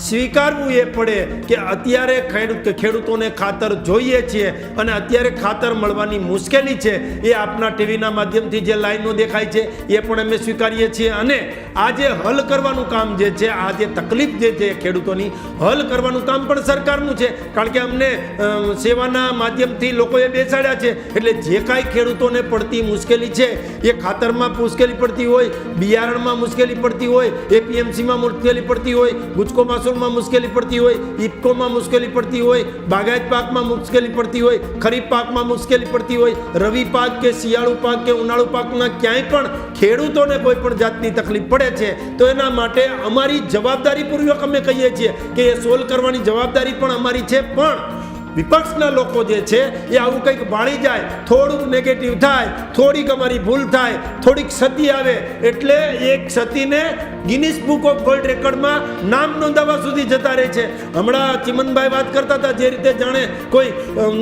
સ્વીકારવું એ પડે કે અત્યારે ખેડૂત ખેડૂતોને ખાતર જોઈએ છીએ અને અત્યારે ખાતર મળવાની મુશ્કેલી છે એ આપના ટીવીના માધ્યમથી જે લાઈનો દેખાય છે એ પણ અમે સ્વીકારીએ છીએ અને આ જે હલ કરવાનું કામ જે છે આ જે તકલીફ જે છે ખેડૂતોની, હલ કરવાનું કામ પણ સરકારનું છે. કારણ કે અમને સેવાના માધ્યમથી લોકોએ બેસાડ્યા છે. એટલે જે કાંઈ ખેડૂતોને પડતી મુશ્કેલી છે, એ ખાતરમાં મુશ્કેલી પડતી હોય, બિયારણમાં મુશ્કેલી પડતી હોય, એપીએમસીમાં મુશ્કેલી પડતી હોય, ગુજકો માસૂલમાં મુશ્કેલી પડતી હોય ઇફકોમાં મુશ્કેલી પડતી હોય, બાગાયત પાકમાં મુશ્કેલી પડતી હોય, ખરીફ પાકમાં મુશ્કેલી પડતી હોય, રવિ પાક કે શિયાળુ પાક કે ઉનાળુ પાકમાં ક્યાંય પણ ખેડૂતોને કોઈ પણ જાતની તકલીફ પડે છે, તો એના માટે અમારી જવાબદારીપૂર્વક અમે કહીએ છીએ કે એ સોલ્વ કરવાની જવાબદારી પણ અમારી છે, પણ વિપક્ષના લોકો જે છે, એ આવું કંઈક બાળી જાય, થોડુંક નેગેટિવ થાય, થોડીક અમારી ભૂલ થાય, થોડીક ક્ષતિ આવે, એટલે એ ક્ષતિને ગિનિસ બુક ઓફ વર્લ્ડ રેકોર્ડમાં નામ નોંધાવવા સુધી જતા રહે છે. હમણાં ચિમનભાઈ વાત કરતા હતા, જે રીતે જાણે કોઈ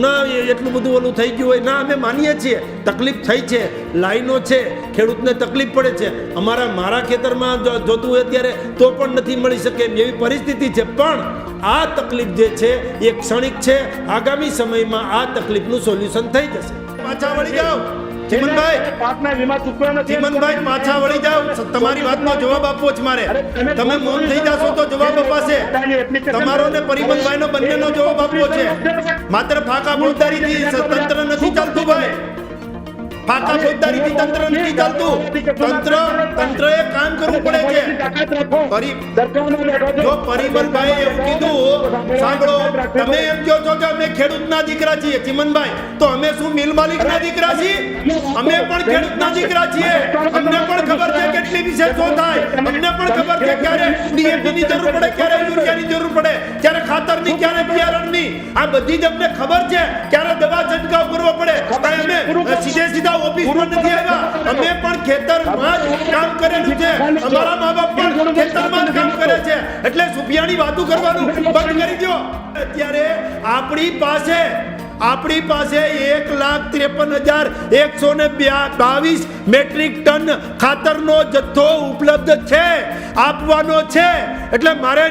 ના એટલું બધું ઓલું થઈ ગયું હોય. ના, અમે માનીએ છીએ, તકલીફ થઈ છે, લાઈનો છે, ખેડૂતને તકલીફ પડે છે. અમારા, મારા ખેતરમાં જોતું હોય ત્યારે તો પણ નથી મળી શકે એવી પરિસ્થિતિ છે. પણ આ તકલીફ જે છે, એ ક્ષણિક છે આગામી સમયમાં આ તકલીફનું સોલ્યુશન થઈ જશે. પાછા વળી જાઓ. ચિમનભાઈ. પાકના વીમા ચૂકવા નથી. ચિમનભાઈ પાછા વળી જાઓ. તમારી વાતનો જવાબ આપવો છે મારે. તમે મૌન થઈ જાશો તો જવાબ અપાશે. તમારો ને પરિમલભાઈનો બંનેનો જવાબ આપવો છે. માત્ર ફાકા બોલદારીથી તંત્ર નથી. ચાલતું ભાઈ? ફાકા ફોજદારીથી તંત્ર નથી ચાલતું. તંત્ર તંત્રએ કામ કરવું પડે છે. પરી- જો પરિબલભાઈ એવું કીધું સાંભળો તમે એમ કહો છો કે અમે ખેડૂતના દીકરા છીએ ચિમનભાઈ તો અમે શું મિલ માલિકના દીકરા છીએ? અમે પણ ખેડૂતના દીકરા છીએ. અમને પણ ખબર છે કેટલી વિશેષો થાય. અમને પણ ખબર છે ક્યારે ડીએપીની જરૂર પડે ક્યારે યુરિયાની જરૂર પડે ક્યારે ખાતરની ક્યારે બિયારણની આ બધી જ અમને ખબર છે. ક્યારે દવા છંટકાવ કરવો પડે. અમે સીધે સીધા ઓફિસમાં નથી આવ્યા અમે પણ ખેતરમાં જ કામ કરેલું છે. અમારા મા બાપ પણ ખેતરમાં જ કામ કરે છે. એટલે સુફિયાની વાતો કરવાનું બંધ કરી દો અત્યારે આપણી પાસે આપણી પાસે એક લાખ ત્રેપન હજાર એકસો ને બાવીસ મેટ્રિક ટન ખાતરનો જથ્થો ઉપલબ્ધ છે આપવાનો છે. એટલે મારે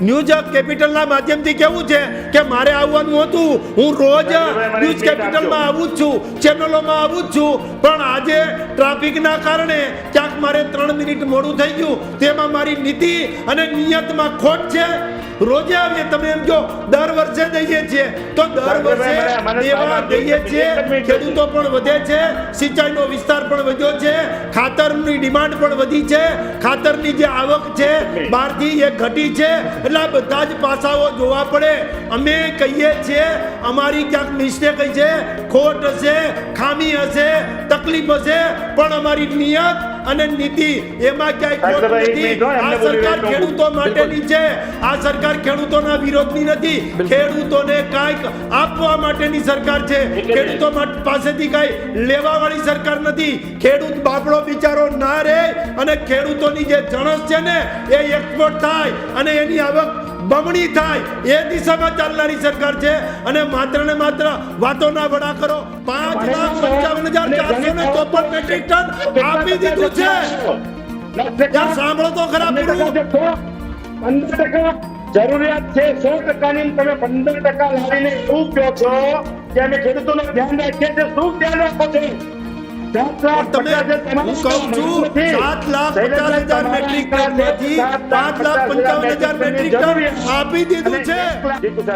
ન્યૂઝ કેપિટલના માધ્યમથી કેવું છે કે મારે આવવાનું હતું. હું રોજ ન્યૂઝ કેપિટલમાં આવું જ છું ચેનલોમાં આવું જ છું. પણ આજે ટ્રાફિકના કારણે ક્યાંક મારે ત્રણ મિનિટ મોડું થઈ ગયું. તેમાં મારી નીતિ અને નિયતમાં ખોટ છે. રોજે આવીએ તમે એમ કહો દર વર્ષે દઈએ છીએ. તો દર વર્ષે દેવા દઈએ છીએ. ખેડૂતો પણ વધે છે સિંચાઈનો વિસ્તાર પણ વધ્યો છે ખાતરની ડિમાન્ડ પણ વધી છે ખાતરની જે આવક છે બહારથી એ ઘટી છે. એટલે આ બધા જ પાસાઓ જોવા પડે. અમે કહીએ છીએ અમારી ક્યાંક મિસ્ટેક છે ખોટ હશે ખામી હશે તકલીફ હશે પણ અમારી નિયત અને નીતિ એમાં ક્યાંય ખોટ નથી. આ સરકાર ખેડૂતો માટેની છે. આ સરકાર ખેડૂતોના વિરોધની નથી. ખેડૂતોને કાંઈક આપવા માટેની સરકાર છે. ખેડૂતો પાસેથી કાંઈ લેવા વાળી સરકાર નથી. ખેડૂત બાપડો બિચારો ના રહે અને ખેડૂતોની જે જણસ છે ને એ એક્સપોર્ટ થાય અને એની આવક બમણી થાય એ દિશામાં ચાલનારી સરકાર છે અને માત્ર ને માત્ર વાતોના વડા કરો. પાંચ લાખ પંચાવન હજાર ચારસો ને ચોપન મેટ્રિક ટન આપી દીધું છે. યાર સાંભળો તો ખરા પંદર ટકા જરૂરિયાત છે સો ટકાની તમે પંદર ટકા લાવીને શું કહો છો? કે અમે ખેડૂતોનું ધ્યાન રાખીએ છીએ શું ધ્યાન રાખો છો? તમે હું કહું છું સાત લાખ પચાસ હજાર મેટ્રિક ટનમાંથી પાંચ લાખ પંચાવન હજાર મેટ્રિક ટન આપી દીધું છે.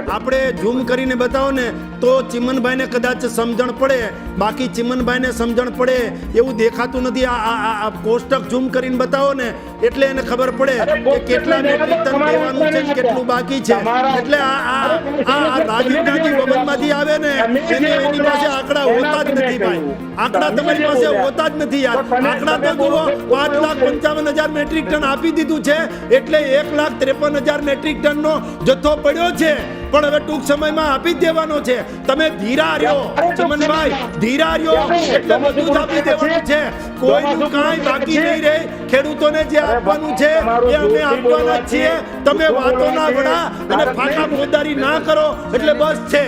આપણે ઝૂમ કરીને બતાવો ને તો ચિમનભાઈને કદાચ સમજણ પડે બાકી ચિમનભાઈને સમજણ પડે એવું દેખાતું નથી. આ કોષ્ટક ઝૂમ કરીને બતાવો ને એટલે એને ખબર પડે કે કેટલા મેટ્રિક ટન દેવાનું છે કેટલું બાકી છે? એટલે આ આ રાજીવ ગાંધી ભવનમાંથી આવે ને એને એની પાસે આંકડા હોતા જ નથી ભાઈ. આંકડા તમારી પાસે હોતા જ નથી યાર. આંકડા તો જુઓ પાંચ લાખ પંચાવન હજાર મેટ્રિક ટન આપી દીધું છે એટલે એક લાખ ત્રેપન હજાર મેટ્રિક ટનનો જથ્થો પડ્યો છે. પણ હવે ટૂંક સમયમાં આપી દેવાનો છે. તમે ધીરા રહ્યો ચમનભાઈ ધીરા રહ્યો. એટલે બધું જ આપી દેવાનું છે. કોઈનું કાંઈ બાકી નહીં રહે. ખેડૂતોને જે આપવાનું છે એ અમે આપવાના છીએ. તમે વાતોના વડા અને ફાટા ફોજદારી ના કરો એટલે બસ છે.